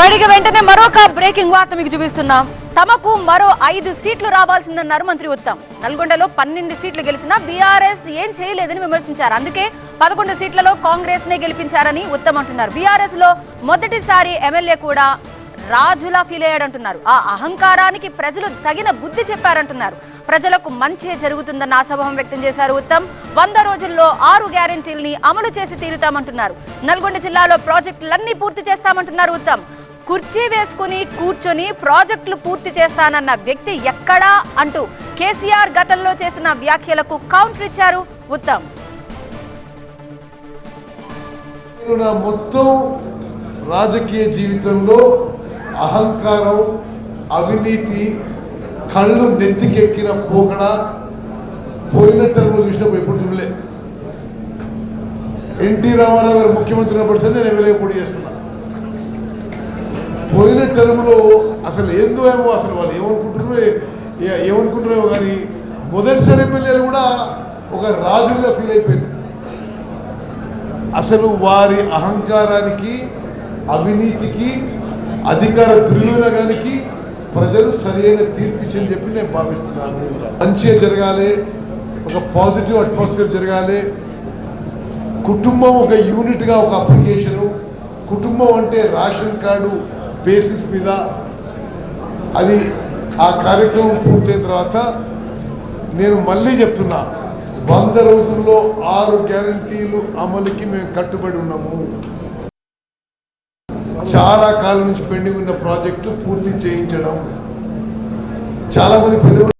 రైడిగా వెంటనే మరొక బ్రేకింగ్ వార్త మీకు చూపిస్తున్నాం. తమకు మరో ఐదు సీట్లు రావాల్సిందన్నారు మంత్రి ఉత్తమ్ నల్గొండలో పన్నెండు సీట్లు గెలిచినా బీఆర్ఎస్ ఏం చేయలేదని విమర్శించారు. అందుకే పదకొండు సీట్లలో కాంగ్రెస్ నే గెలిపించారని ఉత్తమ్ అంటున్నారు. బీఆర్ఎస్లో మొదటిసారి ఎమ్మెల్యే కూడా రాజులా ఫీల్ అయ్యాడంటున్నారు. ఆ అహంకారానికి ప్రజలు తగిన బుద్ధి చెప్పారంటున్నారు. ప్రజలకు మంచే జరుగుతుందన్న ఆశాభావం వ్యక్తం చేశారు ఉత్తమ్ వంద రోజుల్లో ఆరు గ్యారెంటీల్ని అమలు చేసి తీరుతామంటున్నారు. నల్గొండ జిల్లాలో ప్రాజెక్టులన్నీ పూర్తి చేస్తామంటున్నారు ఉత్తమ్ కుర్చీ వేసుకుని కూర్చొని ప్రాజెక్టులు పూర్తి చేస్తానన్న వ్యక్తి ఎక్కడా అంటూ కేసీఆర్ గతంలో చేసిన వ్యాఖ్యలకు కౌంటర్ ఇచ్చారు ఉత్తమ్. మొత్తం రాజకీయ జీవితంలో అహంకారం అవినీతి కళ్ళు నెత్తికెక్కిన పోకడ పోయిన టర్మ్లో చూసినప్పుడు ఎప్పుడు చూడలే. ఎన్టీ రామారావు గారు ముఖ్యమంత్రి ఉన్నప్పుడు సరే నేను ఎమ్మెల్యే పోటీ చేస్తున్నా. పోయిన టర్మ్లో అసలు ఏందో ఏమో అసలు వాళ్ళు ఏమనుకుంటున్నారో ఏమనుకుంటున్నారో కానీ మొదటిసారి ఎమ్మెల్యేలు కూడా ఒక రాజుగా ఫీల్ అయిపోయింది అసలు వారి అహంకారానికి అవినీతికి అధికార దుర్వినియోగానికి ప్రజలు సరైన తీర్పు ఇచ్చని చెప్పి నేను భావిస్తున్నాను. మంచిగా జరగాలి ఒక పాజిటివ్ అట్మాస్ఫియర్ జరగాలి. కుటుంబం ఒక యూనిట్గా ఒక అప్లికేషను కుటుంబం అంటే రేషన్ కార్డు బేసిస్ మీద అది ఆ కార్యక్రమం పూర్తయిన తర్వాత నేను మళ్ళీ చెప్తున్నా వంద రోజుల్లో ఆరు గ్యారంటీలు అమలుకి మేము కట్టుబడి ఉన్నాము. చాలా కాలం నుంచి పెండింగ్ ఉన్న ప్రాజెక్టు పూర్తి చేయించడం. చాలామంది పెద్ద